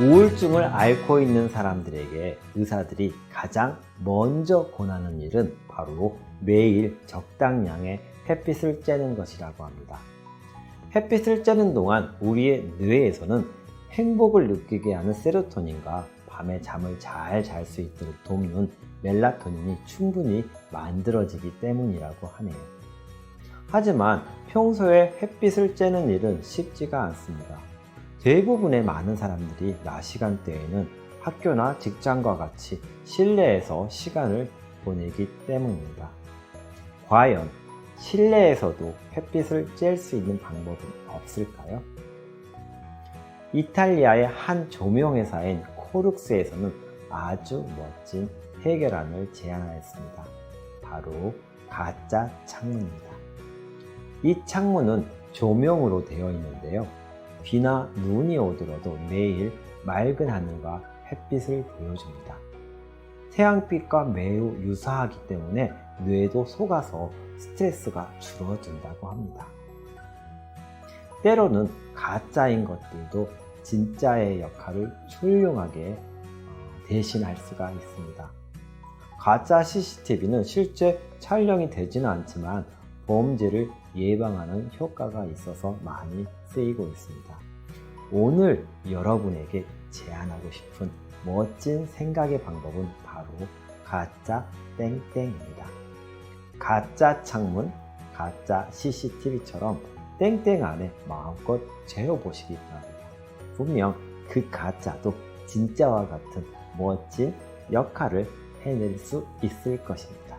우울증을 앓고 있는 사람들에게 의사들이 가장 먼저 권하는 일은 바로 매일 적당량의 햇빛을 쬐는 것이라고 합니다. 햇빛을 쬐는 동안 우리의 뇌에서는 행복을 느끼게 하는 세로토닌과 밤에 잠을 잘 잘 수 있도록 돕는 멜라토닌이 충분히 만들어지기 때문이라고 하네요. 하지만 평소에 햇빛을 쬐는 일은 쉽지가 않습니다. 대부분의 많은 사람들이 낮 시간대에는 학교나 직장과 같이 실내에서 시간을 보내기 때문입니다. 과연 실내에서도 햇빛을 쬐일 수 있는 방법은 없을까요? 이탈리아의 한 조명회사인 코룩스에서는 아주 멋진 해결안을 제안하였습니다. 바로 가짜 창문입니다. 이 창문은 조명으로 되어 있는데요. 비나 눈이 오더라도 매일 맑은 하늘과 햇빛을 보여줍니다. 태양빛과 매우 유사하기 때문에 뇌도 속아서 스트레스가 줄어든다고 합니다. 때로는 가짜인 것들도 진짜의 역할을 훌륭하게 어, 대신할 수가 있습니다. 가짜 CCTV는 실제 촬영이 되지는 않지만 범죄를 예방하는 효과가 있어서 많이 쓰이고 있습니다. 오늘 여러분에게 제안하고 싶은 멋진 생각의 방법은 바로 가짜 땡땡입니다. 가짜 창문, 가짜 CCTV처럼 땡땡 안에 마음껏 재워보시기 바랍니다. 분명 그 가짜도 진짜와 같은 멋진 역할을 해낼 수 있을 것입니다.